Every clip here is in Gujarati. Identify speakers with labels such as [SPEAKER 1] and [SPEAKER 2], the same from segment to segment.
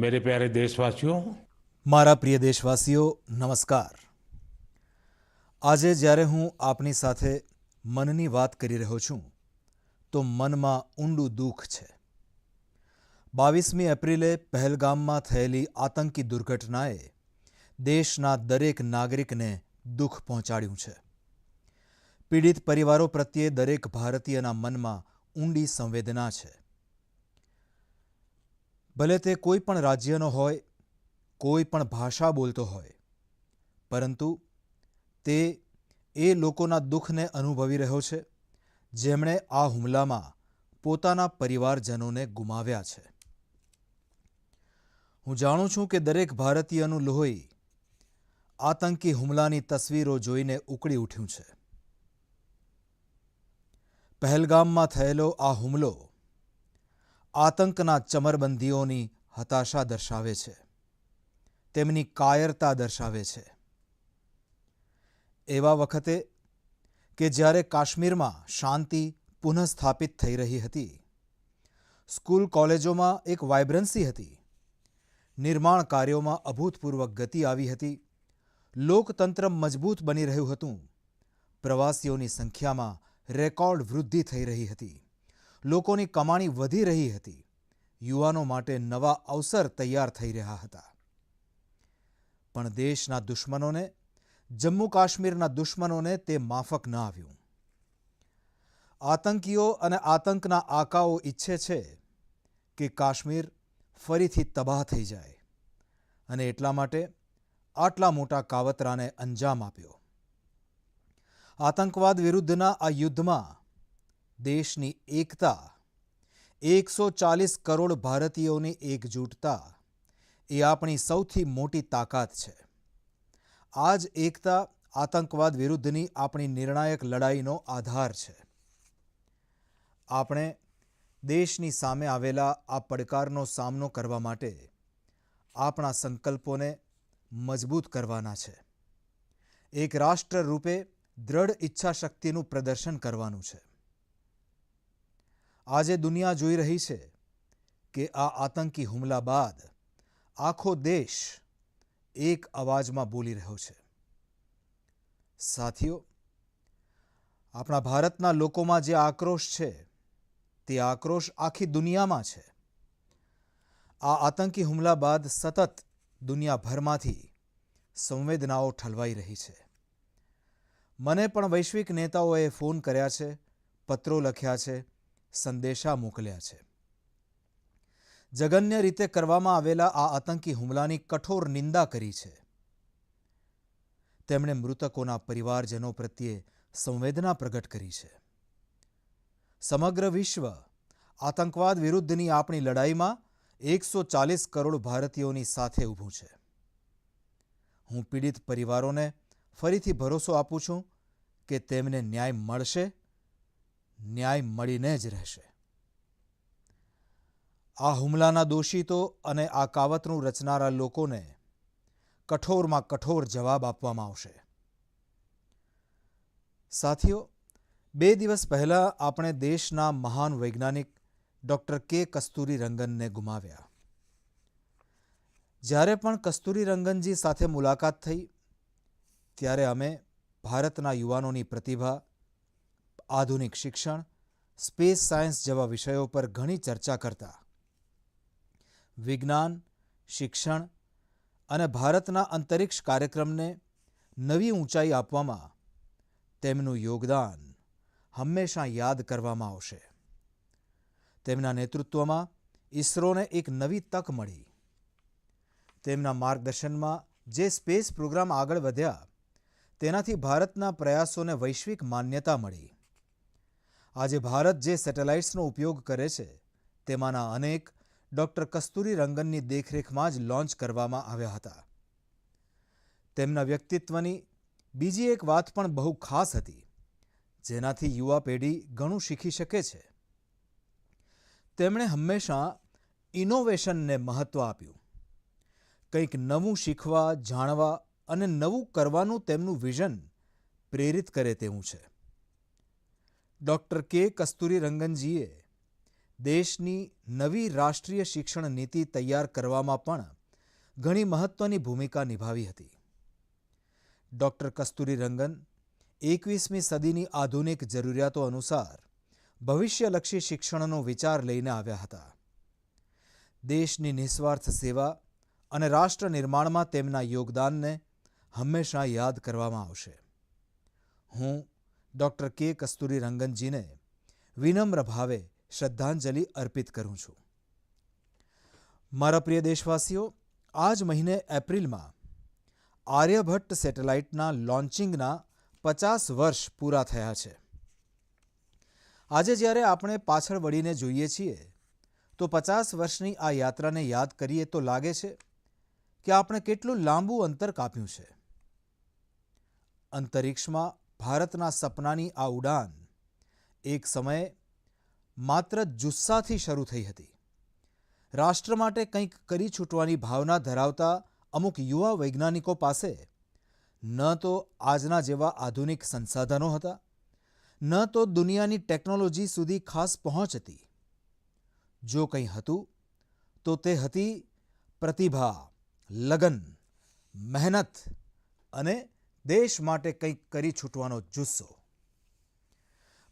[SPEAKER 1] मेरे प्यारे देशवासियों
[SPEAKER 2] મારા પ્રિય દેશવાસીઓ નમસ્કાર આજે જ્યારે હું આપની સાથે મનની વાત કરી રહ્યો છું તો મનમાં ઊંડું દુઃખ છે બાવીસમી એપ્રિલે પહેલગામમાં થયેલી આતંકી દુર્ઘટનાએ દેશના દરેક નાગરિકને દુઃખ પહોંચાડ્યું છે પીડિત પરિવારો પ્રત્યે દરેક ભારતીયના મનમાં ઊંડી સંવેદના છે ભલે તે કોઈ પણ રાજ્યનો હોય, કોઈ પણ ભાષા બોલતો હોય, પરંતુ તે એ લોકોના દુઃખને અનુભવી રહ્યો છે, જેમણે આ હુમલામાં પોતાના પરિવારજનોને ગુમાવ્યા છે. હું જાણું છું કે દરેક ભારતીયનું લોહી આતંકી હુમલાની તસવીરો જોઈને ઉકળી ઉઠ્યું છે. પહેલગામમાં થયેલો આ હુમલો આતંકના ચમરબંધીઓની હતાશા દર્શાવે છે. તેમની કાયરતા દર્શાવે છે. એવા વખતે કે જ્યારે કાશ્મીરમાં શાંતિ પુનઃસ્થાપિત થઈ રહી હતી, સ્કૂલ કોલેજોમાં એક વાયબ્રન્સી હતી, નિર્માણ કાર્યોમાં અભૂતપૂર્વ ગતિ આવી હતી, લોકતંત્ર મજબૂત બની રહ્યું હતું, પ્રવાસીઓની સંખ્યામાં રેકોર્ડ વૃદ્ધિ થઈ રહી હતી. લોકોની કમાણી વધી રહી હતી. યુવાનો માટે નવા અવસર તૈયાર થઈ રહ્યા હતા. પણ દેશના દુશ્મનોને જમ્મુ કાશ્મીરના દુશ્મનોને તે માફક ન આવ્યું. આતંકીઓ અને આતંકના આકાઓ ઈચ્છે છે કે કાશ્મીર ફરીથી તબાહ થઈ જાય અને એટલા માટે આટલા મોટા કાવતરાને અંજામ આપ્યો. આતંકવાદ વિરુદ્ધના આ યુદ્ધમાં દેશની એકતા એકસો ચાલીસ કરોડ ભારતીયોની એકજૂટતા, એ આપણી સૌથી મોટી તાકાત છે. આ જ એકતા આતંકવાદ વિરુદ્ધની આપણી નિર્ણાયક લડાઈનો આધાર છે. આપણે દેશની સામે આવેલા આ પડકારનો સામનો કરવા માટે આપણા સંકલ્પોને મજબૂત કરવાના છે. એક રાષ્ટ્ર રૂપે દ્રઢ ઈચ્છાશક્તિનું પ્રદર્શન કરવાનું છે. આજે દુનિયા જોઈ રહી છે કે આ આતંકી હુમલા બાદ આખો દેશ એક અવાજમાં બોલી રહ્યો છે. સાથીઓ, આપણા ભારતના લોકોમાં જે આક્રોશ છે, તે આક્રોશ આખી દુનિયામાં છે. આ આતંકી હુમલા બાદ સતત દુનિયાભરમાંથી સંવેદનાઓ ઠલવાઈ રહી છે. મને પણ વૈશ્વિક નેતાઓએ ફોન કર્યા છે, પત્રો લખ્યા છે સંદેશા મોકલ્યા છે. જગન્ય રીતે કરવામાં આવેલા આ આતંકી હુમલાની કઠોર નિંદા કરી છે. તેમણે મૃતકોના પરિવારજનો પ્રત્યે સંવેદના પ્રગટ કરી છે. સમગ્ર વિશ્વ આતંકવાદ વિરુદ્ધની આપણી લડાઈમાં એકસો ચાલીસ કરોડ ભારતીયોની સાથે ઊભું છે. હું પીડિત પરિવારોને ફરીથી ભરોસો આપું છું કે તેમને ન્યાય મળશે ન્યાય મળીને જ રહેશે. આ હુમલાના દોષિતો અને આ કાવતનું રચનારા લોકોને કઠોરમાં કઠોર જવાબ આપવામાં આવશે. સાથીઓ, બે દિવસ પહેલાં આપણે દેશના મહાન વૈજ્ઞાનિક ડૉક્ટર કે કસ્તુરી રંગનને ગુમાવ્યા. જ્યારે પણ કસ્તુરી રંગનજી સાથે મુલાકાત થઈ, ત્યારે અમે ભારતના યુવાનોની પ્રતિભા આધુનિક શિક્ષણ, સ્પેસ સાયન્સ જેવા વિષયો પર ઘણી ચર્ચા કરતા. વિજ્ઞાન, શિક્ષણ અને ભારતના અંતરિક્ષ કાર્યક્રમને નવી ઊંચાઈ આપવામાં તેમનું યોગદાન હંમેશા યાદ કરવામાં આવશે. તેમના નેતૃત્વમાં ઇસરોને એક નવી તક મળી. તેમના માર્ગદર્શનમાં જે સ્પેસ પ્રોગ્રામ આગળ વધ્યા, તેનાથી ભારતના પ્રયાસોને વૈશ્વિક માન્યતા મળી. આજે ભારત જે સેટેલાઇટ્સનો ઉપયોગ કરે છે, તેમાંના અનેક ડૉક્ટર કસ્તુરી રંગનની દેખરેખમાં જ લોન્ચ કરવામાં આવ્યા હતા. તેમના વ્યક્તિત્વની બીજી એક વાત પણ બહુ ખાસ હતી, જેનાથી યુવા પેઢી ઘણું શીખી શકે છે. તેમણે હંમેશા ઇનોવેશનને મહત્ત્વ આપ્યું. કંઈક નવું શીખવા, જાણવા અને નવું કરવાનું તેમનું વિઝન પ્રેરિત કરે તેવું છે. ડૉક્ટર કે કસ્તુરી રંગનજીએ દેશની નવી રાષ્ટ્રીય શિક્ષણ નીતિ તૈયાર કરવામાં પણ ઘણી મહત્વની ભૂમિકા નિભાવી હતી. ડૉક્ટર કસ્તુરી રંગન એકવીસમી સદીની આધુનિક જરૂરિયાતો અનુસાર ભવિષ્યલક્ષી શિક્ષણનો વિચાર લઈને આવ્યા હતા. દેશની નિસ્વાર્થ સેવા અને રાષ્ટ્ર નિર્માણમાં તેમના યોગદાનને હંમેશા યાદ કરવામાં આવશે. હું ડૉક્ટર કે. કસ્તુરી રંગનજીને વિનમ્ર ભાવે શ્રદ્ધાંજલિ અર્પિત કરું છું. મારા પ્રિય દેશવાસીઓ આ જ મહિને એપ્રિલમાં આર્યભટ્ટ સેટેલાઇટના લોન્ચિંગના પચાસ વર્ષ પૂરા થયા છે. આજે જ્યારે આપણે પાછળ વળીને જોઈએ છીએ, તો પચાસ વર્ષની આ યાત્રાને યાદ કરીએ તો લાગે છે કે આપણે કેટલું લાંબુ અંતર કાપ્યું છે. અંતરિક્ષમાં ભારતના સપનાની આ ઉડાન એક સમયે માત્ર જુસ્સાથી શરૂ થઈ હતી. રાષ્ટ્ર માટે કંઈક કરી છૂટવાની ભાવના ધરાવતા અમુક યુવા વૈજ્ઞાનિકો પાસે ન તો આજના જેવા આધુનિક સંસાધનો હતા, ન તો દુનિયાની ટેકનોલોજી સુધી ખાસ પહોંચ હતી. જો કંઈ હતું, તો તે હતી પ્રતિભા, લગન, મહેનત અને દેશ માટે કંઈક કરી છૂટવાનો જુસ્સો.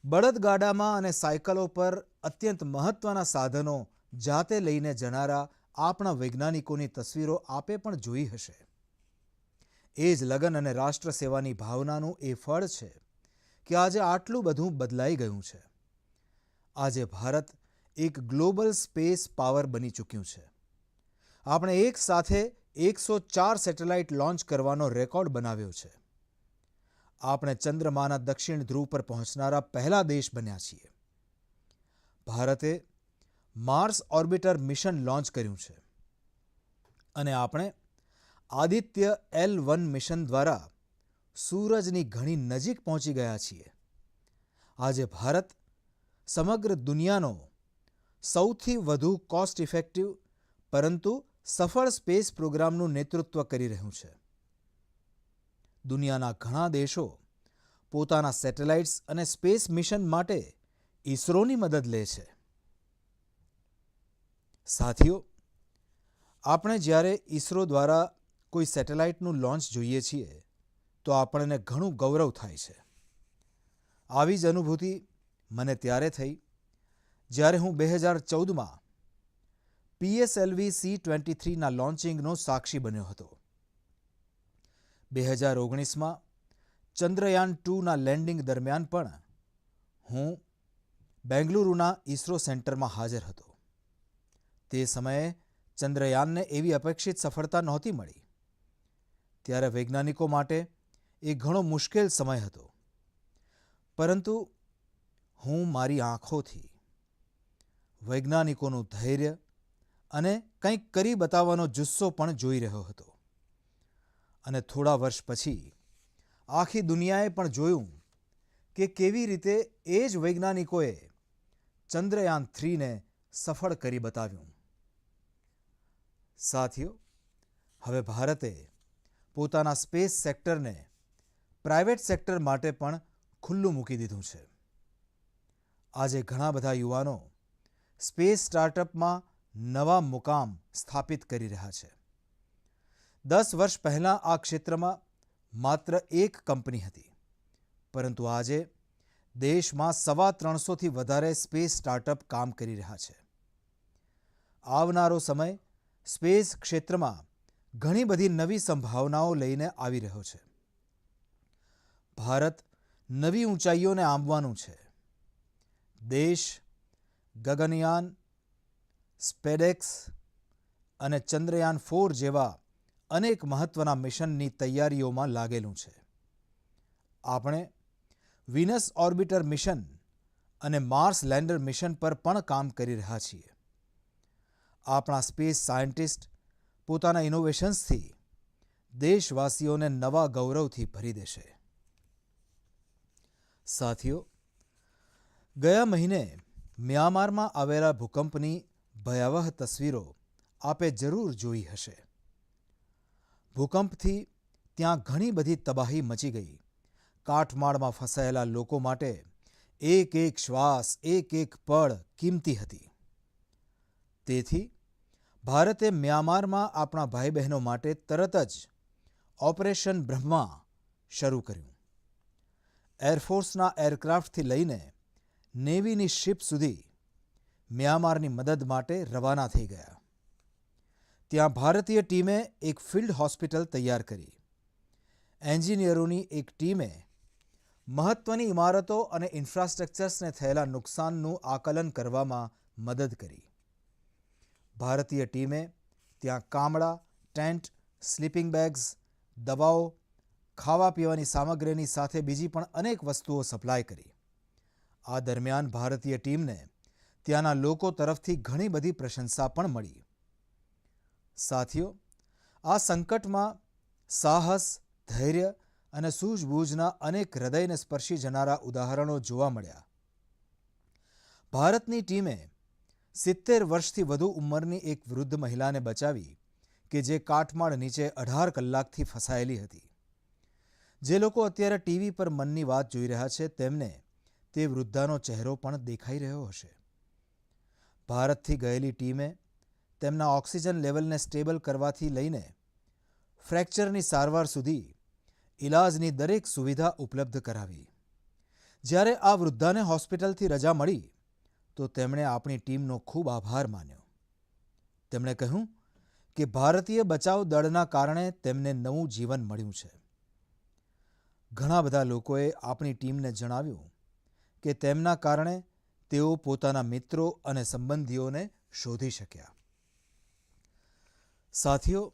[SPEAKER 2] બળદગાડામાં અને સાયકલો પર અત્યંત મહત્વના સાધનો જાતે લઈને જનારા આપણા વૈજ્ઞાનિકોની તસવીરો આપે પણ જોઈ હશે. એ જ લગન અને રાષ્ટ્ર સેવાની ભાવનાનું એ ફળ છે કે આજે આટલું બધું બદલાઈ ગયું છે. આજે ભારત એક ગ્લોબલ સ્પેસ પાવર બની ચૂક્યું છે. આપણે એક સાથે એકસો ચાર સેટેલાઇટ લોન્ચ કરવાનો રેકોર્ડ બનાવ્યો છે. આપણે ચંદ્રમાના દક્ષિણ ધ્રુવ પર પહોંચનારા પહેલા દેશ બન્યા છીએ. ભારતે માર્સ ઓર્બિટર મિશન લોન્ચ કર્યું છે. અને આપણે આદિત્ય એલ વન મિશન દ્વારા સૂરજની ઘણી નજીક પહોંચી ગયા છીએ. આજે ભારત સમગ્ર દુનિયાનો સૌથી વધુ કોસ્ટ ઇફેક્ટિવ પરંતુ સફળ સ્પેસ પ્રોગ્રામનું નેતૃત્વ કરી રહ્યું છે. દુનિયાના ઘણા દેશો પોતાના સેટેલાઇટ્સ અને સ્પેસ મિશન માટે ઇસરોની મદદ લે છે. સાથીઓ, આપણે જ્યારે ઇસરો દ્વારા કોઈ સેટેલાઇટનું લોન્ચ જોઈએ છીએ, તો આપણને ઘણું ગૌરવ થાય છે. આવી જ અનુભૂતિ મને ત્યારે થઈ જ્યારે હું બે હજાર ચૌદમાં પીએસએલવી સી ટ્વેન્ટી થ્રીના લોન્ચિંગનો સાક્ષી બન્યો હતો. બે હજાર ઓગણીસમાં ચંદ્રયાન ટુના લેન્ડિંગ દરમિયાન પણ હું બેંગલુરુના ઇસરો સેન્ટરમાં હાજર હતો. તે સમયે ચંદ્રયાનને એવી અપેક્ષિત સફળતા નહોતી મળી. ત્યારે વૈજ્ઞાનિકો માટે એ ઘણો મુશ્કેલ સમય હતો. પરંતુ હું મારી આંખોથી વૈજ્ઞાનિકોનું ધૈર્ય અને કંઈક કરી બતાવવાનો જુસ્સો પણ જોઈ રહ્યો હતો. અને થોડા વર્ષ પછી આખી દુનિયાએ પણ જોયું કે કેવી રીતે એ જ વૈજ્ઞાનિકોએ ચંદ્રયાન થ્રીને સફળ કરી બતાવ્યું. સાથીઓ, હવે ભારતે પોતાના સ્પેસ સેક્ટરને પ્રાઇવેટ સેક્ટર માટે પણ ખુલ્લું મૂકી દીધું છે. આજે ઘણા બધા યુવાનો સ્પેસ સ્ટાર્ટઅપમાં નવા મુકામ સ્થાપિત કરી રહ્યા છે. દસ વર્ષ પહેલાં આ ક્ષેત્રમાં માત્ર એક કંપની હતી. પરંતુ આજે દેશમાં સવા ત્રણસોથી વધારે સ્પેસ સ્ટાર્ટઅપ કામ કરી રહ્યા છે. આવનારો સમય સ્પેસ ક્ષેત્રમાં ઘણી બધી નવી સંભાવનાઓ લઈને આવી રહ્યો છે. ભારત નવી ઊંચાઈઓને આંબવાનું છે. દેશ ગગનયાન, સ્પેડેક્સ અને ચંદ્રયાન ફોર જેવા અનેક મહત્વના મિશનની તૈયારીઓમાં લાગેલું છે. આપણે વિનસ ઓર્બિટર મિશન અને માર્સ લેન્ડર મિશન પર પણ કામ કરી રહ્યા છીએ. આપણા સ્પેસ સાયન્ટિસ્ટ પોતાના ઇનોવેશન્સથી દેશવાસીઓને નવા ગૌરવથી ભરી દેશે. સાથીઓ, ગયા મહિને મ્યાનમારમાં આવેલા ભૂકંપની ભયાવહ તસવીરો આપે જરૂર જોઈ હશે. ભૂકંપથી ત્યાં ઘણી બધી તબાહી મચી ગઈ. કાટમાળમાં ફસાયેલા લોકો માટે એક એક શ્વાસ, એક એક પળ કિંમતી હતી. તેથી ભારતે મ્યાનમારમાં આપણા ભાઈ બહેનો માટે તરત જ ઓપરેશન બ્રહ્મા શરૂ કર્યું. એરફોર્સના એરક્રાફ્ટથી લઈને નેવીની શિપ સુધી મ્યાનમારની મદદ માટે રવાના થઈ ગયા. ત્યાં ભારતીય ટીમે એક ફિલ્ડ હોસ્પિટલ તૈયાર કરી. એન્જિનિયરોની એક ટીમે મહત્ત્વની ઇમારતો અને ઇન્ફ્રાસ્ટ્રક્ચર્સને થયેલા નુકસાનનું આકલન કરવામાં મદદ કરી. ભારતીય ટીમે ત્યાં કામળા, ટેન્ટ, સ્લીપિંગ બેગ્સ, દવાઓ, ખાવા પીવાની સામગ્રીની સાથે બીજી પણ અનેક વસ્તુઓ સપ્લાય કરી. આ દરમિયાન ભારતીય ટીમને ત્યાંના લોકો તરફથી ઘણી બધી પ્રશંસા પણ મળી. સાથીઓ, આ સંકટમાં સાહસ, ધૈર્ય અને સૂઝબૂઝના અનેક હૃદયને સ્પર્શી જનારા ઉદાહરણો જોવા મળ્યા. ભારતની ટીમે સિત્તેર વર્ષથી વધુ ઉંમરની એક વૃદ્ધ મહિલાને બચાવી કે જે કાટમાળ નીચે અઢાર કલાકથી ફસાયેલી હતી. જે લોકો અત્યારે ટીવી પર મનની વાત જોઈ રહ્યા છે, તેમને તે વૃદ્ધાનો ચહેરો પણ દેખાઈ રહ્યો હશે. ભારતથી ગયેલી ટીમે તેમના ઓક્સિજન લેવલને સ્ટેબલ કરવાથી લઈને ફ્રેક્ચરની સારવાર સુધી ઇલાજની દરેક સુવિધા ઉપલબ્ધ કરાવી. જ્યારે આ વૃદ્ધાને હોસ્પિટલથી રજા મળી, તો તેમણે આપણી ટીમનો ખૂબ આભાર માન્યો. તેમણે કહ્યું કે ભારતીય બચાવ દળના કારણે તેમને નવું જીવન મળ્યું છે. ઘણા બધા લોકોએ આપણી ટીમને જણાવ્યું કે તેમના કારણે તેઓ પોતાના મિત્રો અને સંબંધીઓને શોધી શક્યા. સાથીઓ,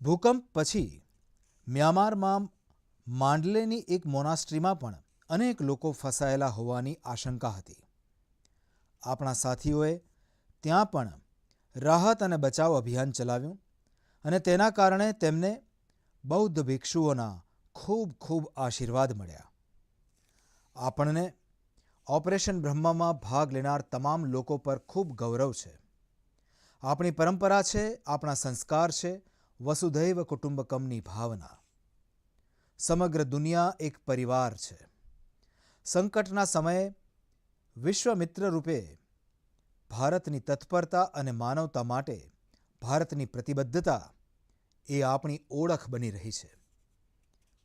[SPEAKER 2] ભૂકંપ પછી મ્યાનમારમાં માંડલેની એક મોનાસ્ટ્રીમાં પણ અનેક લોકો ફસાયેલા હોવાની આશંકા હતી. આપણા સાથીઓએ ત્યાં પણ રાહત અને બચાવ અભિયાન ચલાવ્યું અને તેના કારણે તેમને બૌદ્ધ ભિક્ષુઓના ખૂબ ખૂબ આશીર્વાદ મળ્યા. આપણને ઓપરેશન બ્રહ્મામાં ભાગ લેનાર તમામ લોકો પર ખૂબ ગૌરવ છે. આપણી પરંપરા છે, આપણા સંસ્કાર છે, વસુધૈવ કુટુંબકમની ભાવના. સમગ્ર દુનિયા એક પરિવાર છે. સંકટના સમયે વિશ્વમિત્ર રૂપે ભારતની તત્પરતા અને માનવતા માટે ભારતની પ્રતિબદ્ધતા એ આપણી ઓળખ બની રહી છે.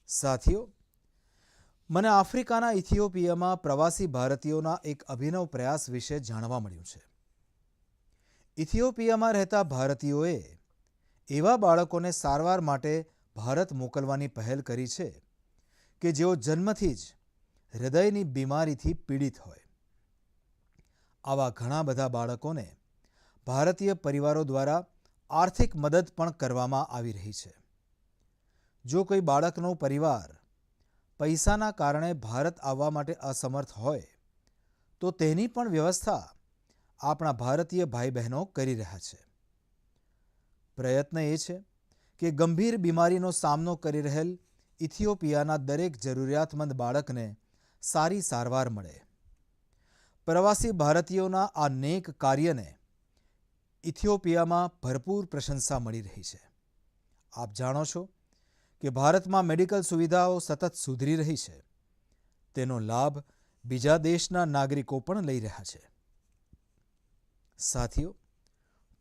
[SPEAKER 2] સાથીઓ, મને આફ્રિકાના ઇથિયોપિયામાં પ્રવાસી ભારતીયોના એક અભિનવ પ્રયાસ વિશે જાણવા મળ્યું છે. ઇથિયોપિયામાં રહેતા ભારતીયોએ એવા બાળકોને સારવાર માટે ભારત મોકલવાની પહેલ કરી છે કે જેઓ જન્મથી જ હૃદયની બીમારીથી પીડિત હોય. આવા ઘણા બધા બાળકોને ભારતીય પરિવારો દ્વારા આર્થિક મદદ પણ કરવામાં આવી રહી છે. જો કોઈ બાળકનો પરિવાર પૈસાના કારણે ભારત આવવા માટે અસમર્થ હોય, તો તેની પણ વ્યવસ્થા આપણા ભારતીય ભાઈ બહેનો કરી રહ્યા છે. પ્રયત્ન એ છે કે ગંભીર બીમારીનો સામનો કરી રહેલ ઇથિયોપિયાના દરેક જરૂરિયાતમંદ બાળકને સારી સારવાર મળે. પ્રવાસી ભારતીયોના આ નેક કાર્યને ઇથિયોપિયામાં ભરપૂર પ્રશંસા મળી રહી છે. આપ જાણો છો કે ભારતમાં મેડિકલ સુવિધાઓ સતત સુધરી રહી છે. તેનો લાભ બીજા દેશના નાગરિકો પણ લઈ રહ્યા છે. સાથીઓ,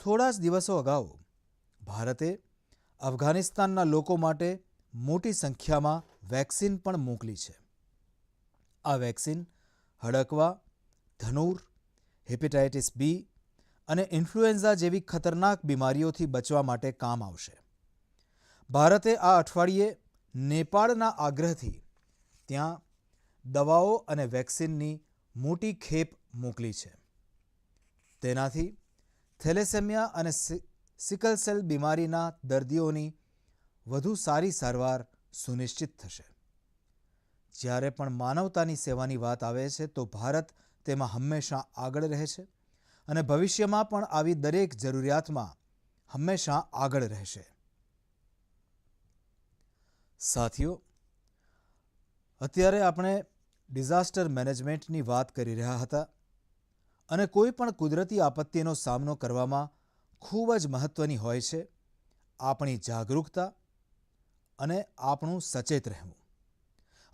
[SPEAKER 2] થોડા જ દિવસો અગાઉ ભારતે અફઘાનિસ્તાનના લોકો માટે મોટી સંખ્યામાં વેક્સિન પણ મોકલી છે. આ વેક્સિન હડકવા, ધનુર, હેપેટાઇટિસ બી અને ઇન્ફ્લુએન્ઝા જેવી ખતરનાક બીમારીઓથી બચવા માટે કામ આવશે. ભારતે આ અઠવાડિયે નેપાળના આગ્રહથી ત્યાં દવાઓ અને વેક્સિનની મોટી ખેપ મોકલી છે. તેનાથી થેલેસેમિયા અને સિકલ સેલ બીમારીના દર્દીઓની વધુ સારી સારવાર સુનિશ્ચિત થશે. જ્યારે પણ માનવતાની સેવાની વાત આવે છે, તો ભારત તેમાં હંમેશા આગળ રહે છે અને ભવિષ્યમાં પણ આવી દરેક જરૂરિયાતમાં હંમેશા આગળ રહેશે. સાથીઓ, અત્યારે આપણે ડિઝાસ્ટર મેનેજમેન્ટની વાત કરી રહ્યા હતા. અને કોઈ પણ કુદરતી આપત્તિનો સામનો કરવામાં ખૂબ જ મહત્ત્વની હોય છે. આપણી જાગરૂકતા અને આપણું સચેત રહેવું.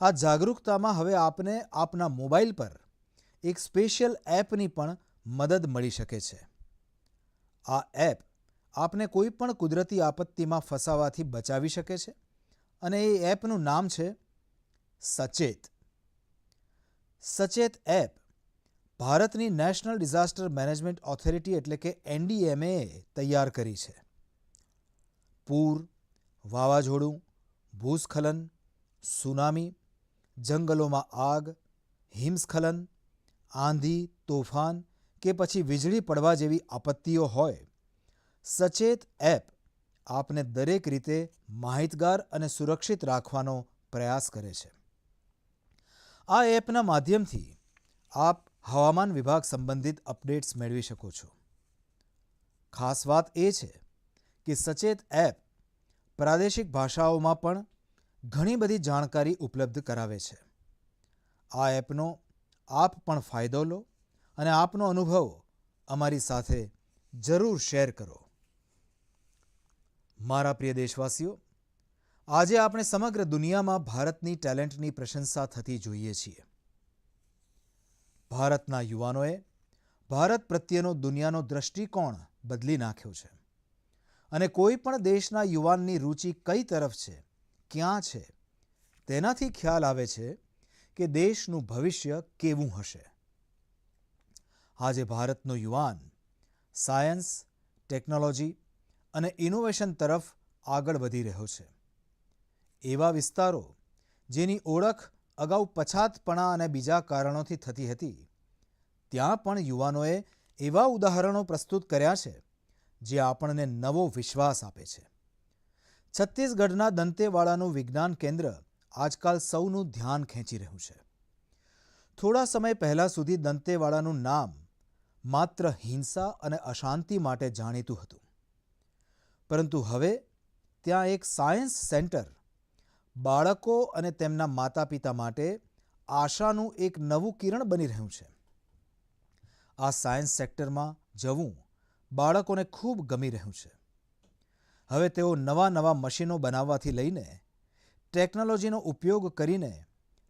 [SPEAKER 2] આ જાગરૂકતામાં હવે આપને આપના મોબાઈલ પર એક સ્પેશિયલ એપની પણ મદદ મળી શકે છે. આ એપ આપને કોઈ પણ કુદરતી આપત્તિમાં ફસાવાથી બચાવી શકે છે અને એ એપનું નામ છે સચેત. સચેત એપ ભારતની નેશનલ ડિઝાસ્ટર મેનેજમેન્ટ ઓથોરિટી એટલે કે એનડીએમએ તૈયાર કરી છે. પૂર, વાવાઝોડું, ભૂસ્ખલન, સુનામી, જંગલોમાં આગ, હિમસ્ખલન, આંધી, તોફાન કે પછી વીજળી પડવા જેવી આપત્તિઓ હોય. સચેત એપ આપને દરેક રીતે માહિતગાર અને સુરક્ષિત રાખવાનો પ્રયાસ કરે છે. આ એપના માધ્યમથી આપ હવામાન વિભાગ સંબંધિત અપડેટ્સ મેળવી શકો છો. ખાસ વાત એ છે કે સચેત એપ પ્રાદેશિક ભાષાઓમાં પણ ઘણી બધી જાણકારી ઉપલબ્ધ કરાવે છે. આ એપનો આપ પણ ફાયદો લો અને આપનો અનુભવ અમારી સાથે જરૂર શેર કરો. મારા પ્રિય દેશવાસીઓ, આજે આપણે સમગ્ર દુનિયામાં ભારતની ટેલેન્ટની પ્રશંસા થતી જોઈએ છીએ. ભારતના યુવાનોએ ભારત પ્રત્યેનો દુનિયાનો દૃષ્ટિકોણ બદલી નાખ્યો છે. અને કોઈ પણ દેશના યુવાનની રુચિ કઈ તરફ છે, ક્યાં છે, તેનાથી ખ્યાલ આવે છે કે દેશનું ભવિષ્ય કેવું હશે. આજે ભારતનો યુવાન સાયન્સ, ટેકનોલોજી અને ઇનોવેશન તરફ આગળ વધી રહ્યો છે. એવા વિસ્તારો જેની ઓળખ અગાઉ પછાતપણા અને બીજા કારણોથી થતી હતી. ત્યાં પણ યુવાનોએ એવા ઉદાહરણો પ્રસ્તુત કર્યા છે, જે આપણને નવો વિશ્વાસ આપે છે. છત્તીસગઢના દંતેવાડાનું વિજ્ઞાન કેન્દ્ર આજકાલ સૌનું ધ્યાન ખેંચી રહ્યું છે. થોડા સમય પહેલાં સુધી દંતેવાડાનું નામ માત્ર હિંસા અને અશાંતિ માટે જાણીતું હતું. પરંતુ હવે ત્યાં એક સાયન્સ સેન્ટર બાળકો અને તેમના માતા પિતા માટે આશાનું એક નવું કિરણ બની રહ્યું છે. આ સાયન્સ સેક્ટરમાં જવું બાળકોને ખૂબ ગમી રહ્યું છે. હવે તેઓ નવા નવા મશીનો બનાવવાથી લઈને ટેકનોલોજીનો ઉપયોગ કરીને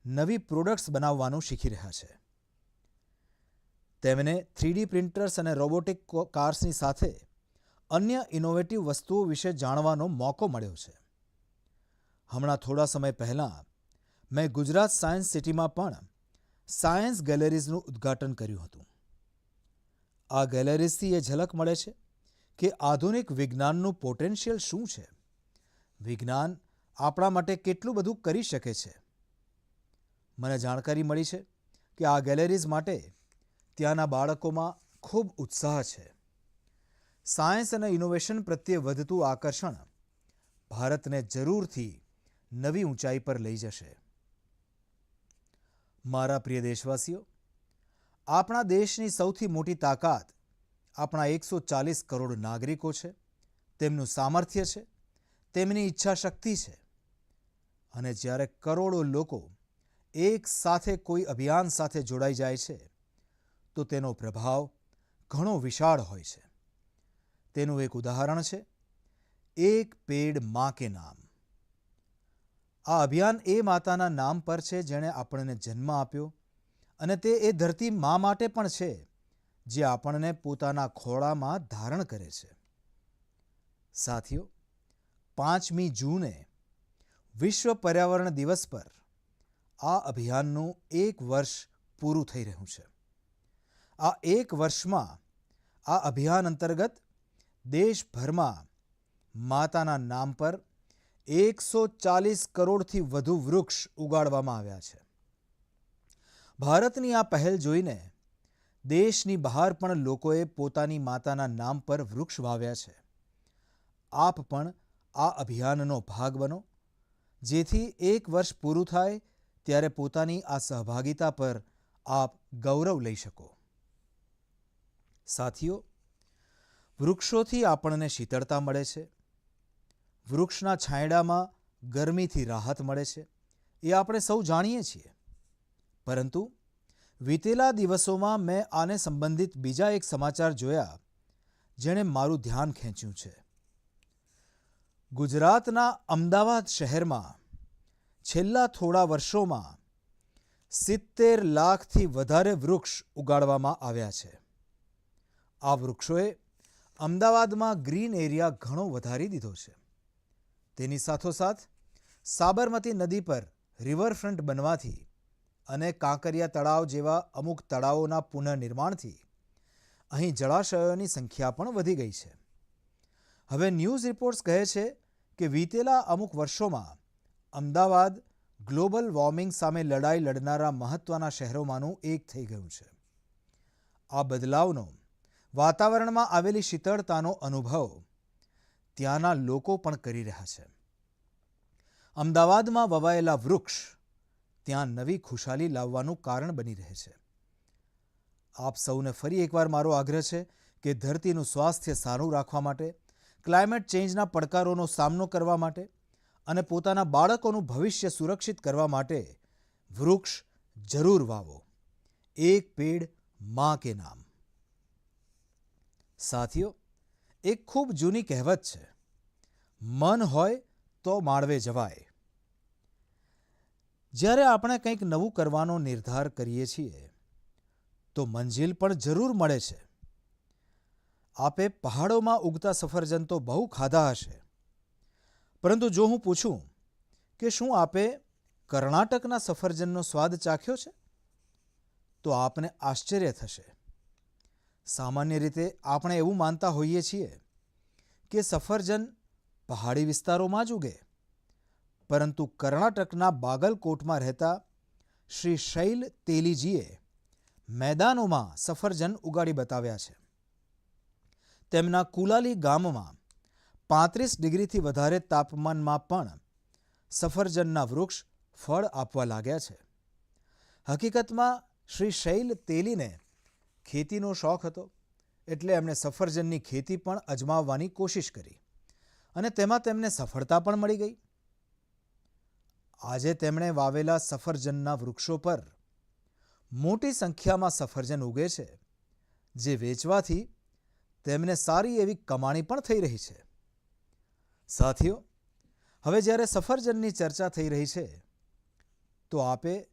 [SPEAKER 2] નવી પ્રોડક્ટ્સ બનાવવાનું શીખી રહ્યા છે. તેમને થ્રીડી પ્રિન્ટર્સ અને રોબોટિક કાર્સની સાથે અન્ય ઇનોવેટિવ વસ્તુઓ વિશે જાણવાનો મોકો મળ્યો છે. હમણાં થોડા સમય પહેલાં મેં ગુજરાત સાયન્સ સિટીમાં પણ સાયન્સ ગેલેરીઝનું ઉદ્ઘાટન કર્યું હતું. આ ગેલેરીઝથી એ ઝલક મળે છે કે આધુનિક વિજ્ઞાનનું પોટેન્શિયલ શું છે? વિજ્ઞાન આપણા માટે કેટલું બધું કરી શકે છે? મને જાણકારી મળી છે કે આ ગેલેરીઝ માટે ત્યાંના બાળકોમાં ખૂબ ઉત્સાહ છે. સાયન્સ અને ઇનોવેશન પ્રત્યે વધતું આકર્ષણ ભારતને જરૂરથી નવી ઊંચાઈ પર લઈ જશે. મારા પ્રિય દેશવાસીઓ, આપણા દેશની સૌથી મોટી તાકાત આપણા એકસો ચાલીસ કરોડ નાગરિકો છે, તેમનું સામર્થ્ય છે, તેમની ઈચ્છા શક્તિ છે. અને જ્યારે કરોડો લોકો એક સાથે કોઈ અભિયાન સાથે જોડાઈ જાય છે, તો તેનો પ્રભાવ ઘણો વિશાળ હોય છે. તેનું એક ઉદાહરણ છે, એક પેડમાં કે નામ. આ અભિયાન એ માતાના નામ પર છે જેણે આપણને જન્મ આપ્યો અને તે એ ધરતી મા માટે પણ છે, જે આપણને પોતાના ખોળામાં ધારણ કરે છે. સાથીઓ, પાંચમી જૂને વિશ્વ પર્યાવરણ દિવસ પર આ અભિયાનનું એક વર્ષ પૂરું થઈ રહ્યું છે. આ એક વર્ષમાં આ અભિયાન અંતર્ગત દેશભરમાં માતાના નામ પર એકસો ચાલીસ કરોડથી વધુ વૃક્ષ ઉગાડવામાં આવ્યા છે. ભારતની આ પહેલ જોઈને દેશની બહાર પણ લોકોએ પોતાની માતાના નામ પર વૃક્ષ વાવ્યા છે. આપ પણ આ અભિયાનનો ભાગ બનો. જેથી એક વર્ષ પૂરું થાય ત્યારે પોતાની આ સહભાગિતા પર આપ ગૌરવ લઈ શકો. સાથીઓ, વૃક્ષોથી આપણને શીતળતા મળે છે. વૃક્ષના છાંયડામાં ગરમીથી રાહત મળે છે, એ આપણે સૌ જાણીએ છીએ. પરંતુ વીતેલા દિવસોમાં મેં આને સંબંધિત બીજા એક સમાચાર જોયા, જેણે મારું ધ્યાન ખેંચ્યું છે. ગુજરાતના અમદાવાદ શહેરમાં છેલ્લા થોડા વર્ષોમાં સિત્તેર લાખથી વધારે વૃક્ષ ઉગાડવામાં આવ્યા છે. આ વૃક્ષોએ અમદાવાદમાં ગ્રીન એરિયા ઘણો વધારી દીધો છે. તેની સાથોસાથ સાબરમતી નદી પર રિવરફ્રન્ટ બનવાથી અને કાંકરિયા તળાવ જેવા અમુક તળાવોના પુનઃનિર્માણથી અહીં જળાશયોની સંખ્યા પણ વધી ગઈ છે. હવે ન્યૂઝ રિપોર્ટ્સ કહે છે કે વીતેલા અમુક વર્ષોમાં અમદાવાદ ગ્લોબલ વોર્મિંગ સામે લડાઈ લડનારા મહત્ત્વના શહેરોમાંનું એક થઈ ગયું છે. આ બદલાવનો વાતાવરણમાં આવેલી શીતળતાનો અનુભવ ત્યાંના લોકો પણ કરી રહ્યા છે. અમદાવાદમાં વવાયેલા વૃક્ષ ત્યાં નવી ખુશાલી લાવવાનું કારણ બની રહે છે. આપ સૌને ફરી એકવાર મારો આગ્રહ છે કે ધરતીનું સ્વાસ્થ્ય સારું રાખવા માટે, ક્લાઇમેટ ચેન્જના પડકારોનો સામનો કરવા માટે અને પોતાના બાળકોનું ભવિષ્ય સુરક્ષિત કરવા માટે વૃક્ષ જરૂર વાવો. એક પેડમાં કે નામ. સાથીઓ, એક ખૂબ જૂની કહેવત છે મન હોય તો માળવે જવાય. જ્યારે આપણે કંઈક નવું કરવાનો નિર્ધાર કરીએ છીએ, તો મંજિલ પણ જરૂર મળે છે. આપે પહાડોમાં ઉગતા સફરજન તો બહુ ખાધા હશે. પરંતુ જો હું પૂછું કે શું આપે કર્ણાટકના સફરજનનો સ્વાદ ચાખ્યો છે, તો આપને આશ્ચર્ય થશે. સામાન્ય રીતે આપણે એવું માનતા હોઈએ છીએ કે સફરજન પહાડી વિસ્તારોમાં જ ઉગે. પરંતુ કર્ણાટકના બાગલકોટમાં રહેતા શ્રી શૈલ તેલીજીએ મેદાનોમાં સફરજન ઉગાડી બતાવ્યા છે. તેમના કુલાલી ગામમાં પાંત્રીસ ડિગ્રીથી વધારે તાપમાનમાં પણ સફરજનના વૃક્ષ ફળ આપવા લાગ્યા છે. હકીકતમાં શ્રી શૈલ તેલીને ખેતીનો શોખ હતો, એટલે એમણે સફરજનની ખેતી પણ અજમાવવાની કોશિશ કરી. અને તેમાં તેમને સફળતા પણ મળી ગઈ. આજે તેમણે વાવેલા સફરજનના વૃક્ષો પર મોટી સંખ્યામાં સફરજન ઉગે છે, જે વેચવાથી તેમને સારી એવી કમાણી પણ થઈ રહી છે. સાથીઓ, હવે જ્યારે સફરજનની ચર્ચા થઈ રહી છે, તો આપે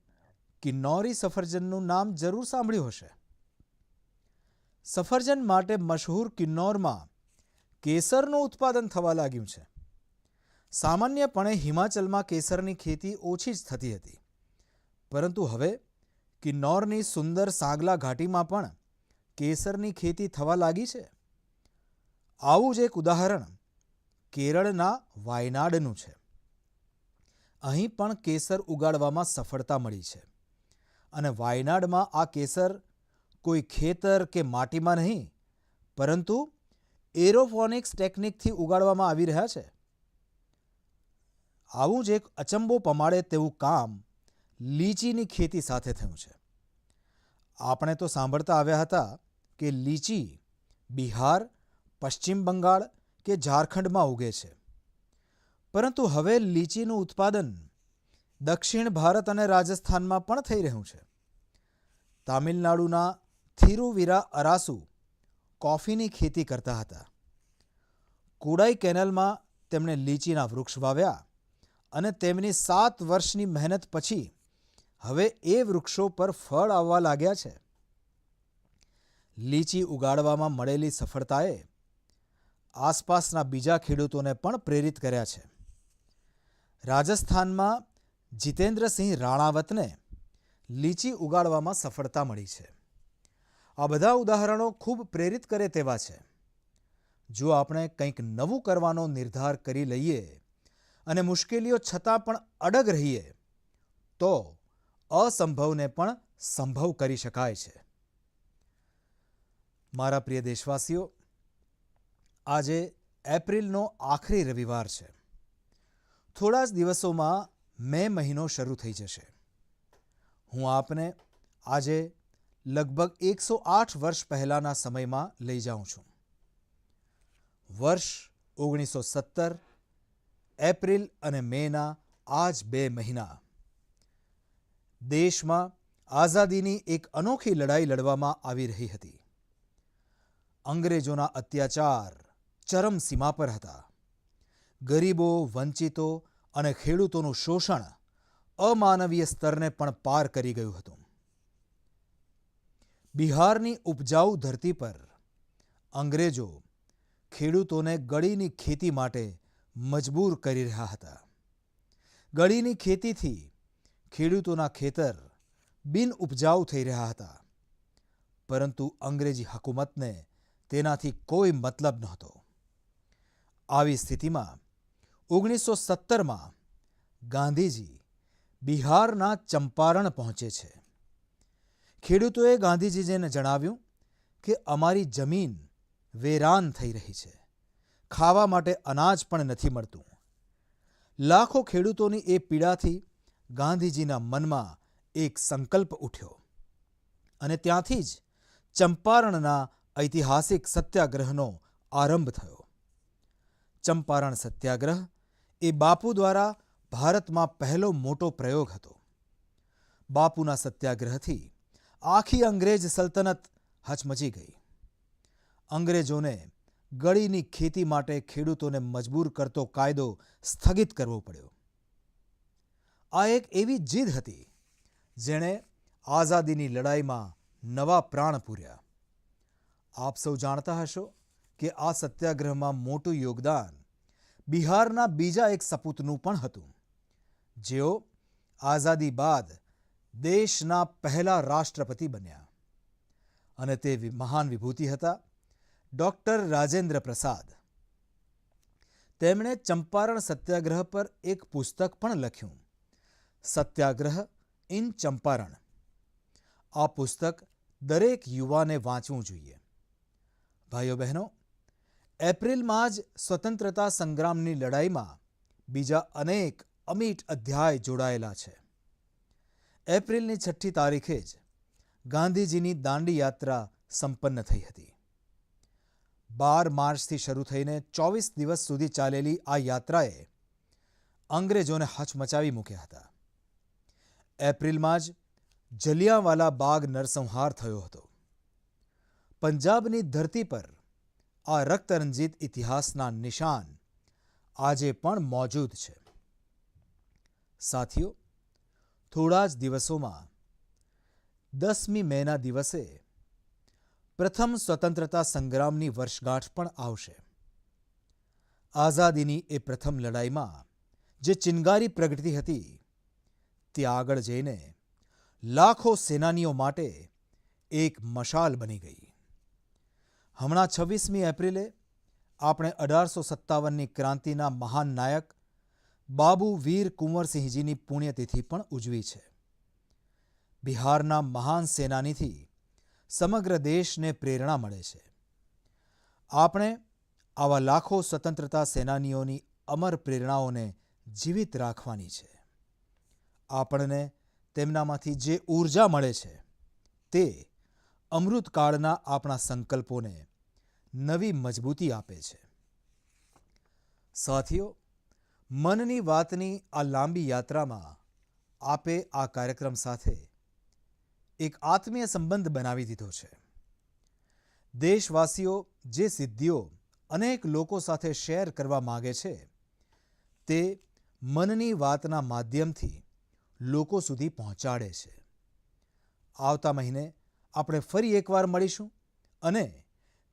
[SPEAKER 2] કિન્નૌરી સફરજનનું નામ જરૂર સાંભળ્યું હશે. સફરજન માટે મશહૂર કિન્નૌરમાં કેસરનું ઉત્પાદન થવા લાગ્યું છે. સામાન્યપણે હિમાચલમાં કેસરની ખેતી ઓછી જ થતી હતી. પરંતુ હવે કિન્નોરની સુંદર સાગલા ઘાટીમાં પણ કેસરની ખેતી થવા લાગી છે. આવું જ એક ઉદાહરણ કેરળના વાયનાડનું છે. અહીં પણ કેસર ઉગાડવામાં સફળતા મળી છે. અને વાયનાડમાં આ કેસર કોઈ ખેતર કે માટીમાં નહીં, પરંતુ એરોફોનિક્સ ટેકનિકથી ઉગાડવામાં આવી રહ્યા છે. આવું જ એક અચંબો પમાડે તેવું કામ લીચીની ખેતી સાથે થયું છે. આપણે તો સાંભળતા આવ્યા હતા કે લીચી બિહાર, પશ્ચિમ બંગાળ કે ઝારખંડમાં ઉગે છે. પરંતુ હવે લીચીનું ઉત્પાદન દક્ષિણ ભારત અને રાજસ્થાનમાં પણ થઈ રહ્યું છે. તામિલનાડુના થિરુવિરા અરાસુ કોફીની ખેતી કરતા હતા. કુડાઈ કેનલમાં તેમણે લીચીના વૃક્ષ વાવ્યા અને તેમની સાત વર્ષની મહેનત પછી હવે એ વૃક્ષો પર ફળ આવવા લાગ્યા છે. લીચી ઉગાડવામાં મળેલી સફળતાએ આસપાસના બીજા ખેડૂતોને પણ પ્રેરિત કર્યા છે. રાજસ્થાનમાં જીતેન્દ્રસિંહ રાણાવતને લીચી ઉગાડવામાં સફળતા મળી છે. આ બધા ઉદાહરણો ખૂબ પ્રેરિત કરે તેવા છે. જો આપણે કંઈક નવું કરવાનો નિર્ધાર કરી લઈએ અને મુશ્કેલીઓ છતાં પણ અડગ રહીએ, તો અસંભવને પણ સંભવ કરી શકાય છે. મારા પ્રિય દેશવાસીઓ, આજે એપ્રિલનો આખરી રવિવાર છે. થોડા જ દિવસોમાં મે મહિનો શરૂ થઈ જશે. હું આપને આજે લગભગ એકસો આઠ વર્ષ પહેલાંના સમયમાં લઈ જાઉં છું. વર્ષ ઓગણીસો સત્તર, એપ્રિલ અને મેના આ જ બે મહિના. દેશમાં આઝાદીની એક અનોખી લડાઈ લડવામાં આવી રહી હતી. અંગ્રેજોના અત્યાચાર ચરમસીમા પર હતા. ગરીબો, વંચિતો અને ખેડૂતોનું શોષણ અમાનવીય સ્તરને પણ પાર કરી ગયું હતું. બિહારની ઉપજાઉ ધરતી પર અંગ્રેજો ખેડૂતોને ગળીની ખેતી માટે મજબૂર કરી રહ્યા હતા. ગળીની ખેતીથી ખેડૂતોના ખેતર બિન ઉપજાઉ થઈ રહ્યા હતા. પરંતુ અંગ્રેજી હકુમતને તેનાથી કોઈ મતલબ નહોતો. આવી સ્થિતિમાં ઓગણીસો સત્તરમાં ગાંધીજી બિહારના ચંપારણ પહોંચે છે. ખેડૂતોએ ગાંધીજીને જણાવ્યું કે અમારી જમીન વેરાન થઈ રહી છે. ખાવા માટે અનાજ પણ નથી મળતું. લાખો ખેડૂતોની એ પીડાથી ગાંધીજીના મનમાં એક સંકલ્પ ઉઠ્યો અને ત્યાંથી જ ચંપારણના ઐતિહાસિક સત્યાગ્રહનો આરંભ થયો. ચંપારણ સત્યાગ્રહ એ બાપુ દ્વારા ભારતમાં પહેલો મોટો પ્રયોગ હતો. બાપુના સત્યાગ્રહથી આખી અંગ્રેજ સલ્તનત હચમચી ગઈ. અંગ્રેજોને ગળીની ખેતી માટે ખેડૂતોને મજબૂર કરતો કાયદો સ્થગિત કરવો પડ્યો. આ એક એવી જીદ હતી, જેણે આઝાદીની લડાઈમાં નવા પ્રાણ પૂર્યા. આપ સૌ જાણતા હશો કે આ સત્યાગ્રહમાં મોટું યોગદાન બિહારના બીજા એક સપૂતનું પણ હતું. જેઓ આઝાદી બાદ દેશના પહેલા રાષ્ટ્રપતિ બન્યા. અને તે મહાન વિભૂતિ હતા, ડૉક્ટર રાજેન્દ્ર પ્રસાદ. તેમણે ચંપારણ સત્યાગ્રહ પર એક પુસ્તક પણ લખ્યું. સત્યાગ્રહ ઇન ચંપારણ. આ પુસ્તક દરેક યુવાને વાંચવું જોઈએ. ભાઈઓ બહેનો, એપ્રિલમાં જ સ્વતંત્રતા સંગ્રામની લડાઈમાં બીજા અનેક અમીટ અધ્યાય જોડાયેલા છે. એપ્રિલની છઠ્ઠી તારીખે જ ગાંધીજીની દાંડી યાત્રા સંપન્ન થઈ હતી. બાર માર્ચથી શરૂ થઈને ચોવીસ દિવસ સુધી ચાલેલી આ યાત્રાએ અંગ્રેજોને હચમચાવી મૂક્યા હતા. એપ્રિલમાં જ જલિયાવાલા બાગ નરસંહાર થયો હતો. પંજાબની ધરતી પર આ રક્તરંજિત ઇતિહાસના નિશાન આજે પણ મોજૂદ છે. સાથીઓ થોડા જ દિવસોમાં, દસમી મેના દિવસે, પ્રથમ સ્વતંત્રતા સંગ્રામની વર્ષગાંઠ પણ આવશે. આઝાદીની એ પ્રથમ લડાઈમાં જે ચિનગારી પ્રગટી હતી તે આગળ જઈને લાખો સેનાનીઓ માટે એક મશાલ બની ગઈ. હમણાં છવ્વીસમી એપ્રિલે આપણે અઢારસો સત્તાવનની ક્રાંતિના મહાન નાયક બાબુ વીર કુંવરસિંહજીની પુણ્યતિથિ પણ ઉજવી છે. બિહારના મહાન સેનાનીથી સમગ્ર દેશને પ્રેરણા મળે છે. આપણે આવા લાખો સ્વતંત્રતા સેનાનીઓની અમર પ્રેરણાઓને જીવિત રાખવાની છે. આપણને તેમનામાંથી જે ઊર્જા મળે છે, તે અમૃતકાળના આપણા સંકલ્પોને નવી મજબૂતી આપે છે. સાથીઓ મનની વાતની આ લાંબી યાત્રામાં આપે આ કાર્યક્રમ સાથે એક આત્મીય સંબંધ બનાવી દીધો છે. દેશવાસીઓ જે સિદ્ધિઓ અનેક લોકો સાથે શેર કરવા માગે છે, તે મનની વાતના માધ્યમથી લોકો સુધી પહોંચાડે છે. આવતા મહિને આપણે ફરી એકવાર મળીશું અને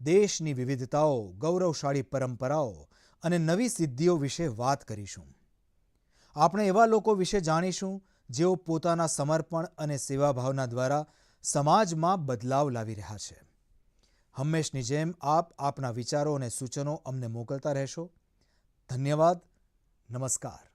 [SPEAKER 2] દેશની વિવિધતાઓ, ગૌરવશાળી પરંપરાઓ અને નવી સિદ્ધિઓ વિશે વાત કરીશું. આપણે એવા લોકો વિશે જાણીશું જેઓ પોતાના સમર્પણ અને સેવાભાવના દ્વારા સમાજમાં બદલાવ લાવી રહ્યા છે. હંમેશની જેમ આપ આપના વિચારો અને સૂચનો અમને મોકલતા રહેશો. ધન્યવાદ. નમસ્કાર.